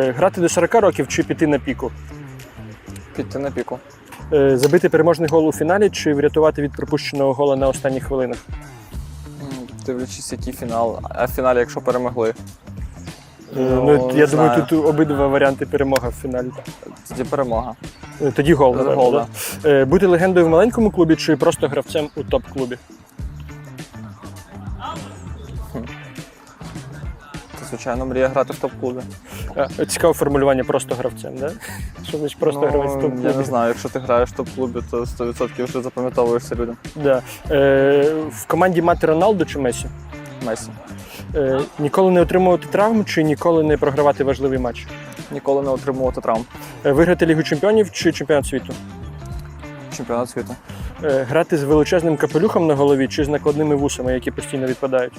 Е, Грати до 40 років чи піти на піку? Піти на піку. Е, Забити переможний гол у фіналі чи врятувати від пропущеного гола на останніх хвилинах? Дивлячись, який фінал. А в фіналі, якщо перемогли. Е, Ну, не я думаю, знаю. тут обидва варіанти перемога в фіналі. Тоді перемога. Тоді гол. Тоді гол, да? Бути легендою в маленькому клубі чи просто гравцем у топ-клубі? Звичайно, мрія грати в топ-клубі. Цікаве формулювання просто гравцем, да? Що значить просто гравець в ну, топ-клубі? я не знаю, якщо ти граєш в топ-клубі, то 100% вже запам'ятовуєшся людям. Да. Е, в команді мати Роналду чи Месі? Месі. Е, ніколи не отримувати травм чи ніколи не програвати важливий матч? Ніколи не отримувати травм. Е, виграти Лігу чемпіонів чи чемпіонат світу? Чемпіонат світу. Е, грати з величезним капелюхом на голові чи з накладними вусами, які постійно відпадають?